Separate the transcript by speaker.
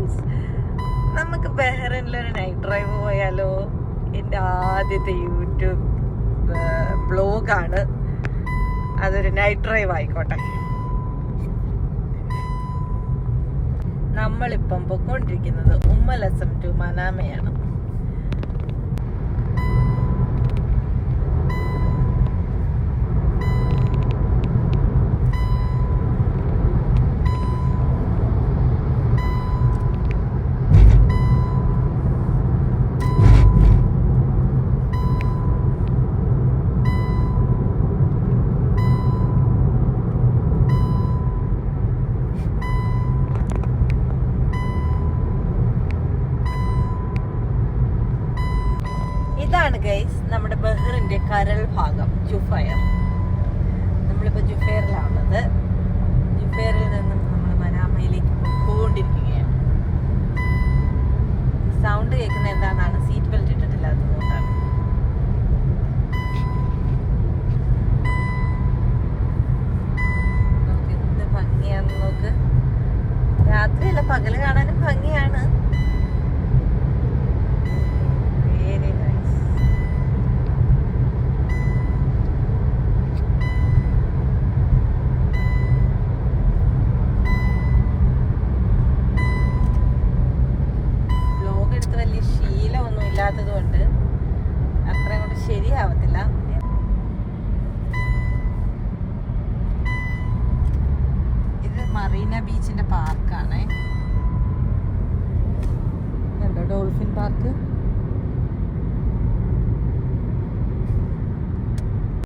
Speaker 1: Friends നമുക്ക് ബഹ്റൈനിലൊരു night drive പോയാലോ? എന്റെ ആദ്യത്തെ യൂട്യൂബ് ബ്ലോഗാണ്. അതൊരു നൈറ്റ് ഡ്രൈവ് ആയിക്കോട്ടെ. നമ്മളിപ്പം പൊക്കോണ്ടിരിക്കുന്നത് ഉമ്മലസം ടു മനാമയാണ്. ഇതാണ് ഗൈസ് നമ്മുടെ ബഹ്റിന്റെ കരൾ ഭാഗം ജുഫയർ. നമ്മളിപ്പോ ജുഫയറിലാണുള്ളത്. ജുഫയറിൽ നിന്ന് നമ്മൾ മനാമയിലേക്ക് പോയിക്കൊണ്ടിരിക്കുകയാണ്. സൗണ്ട് കേൾക്കുന്ന എന്താണെന്നാണ് സീറ്റ് ബെൽറ്റ് ഇട്ടിട്ടില്ലാത്തതുകൊണ്ടാണ് നമുക്ക് എന്ത് ഭംഗിയാണെന്ന് നോക്ക്. രാത്രിയല്ല പകൽ കാണാനും ഭംഗിയാണ്. ഇല്ലാത്തത് കൊണ്ട് അത്ര കൊണ്ട് ശരിയാവത്തില്ല. ഇത് മറീന ബീച്ചിന്റെ പാർക്കാണ്. Dolphin park?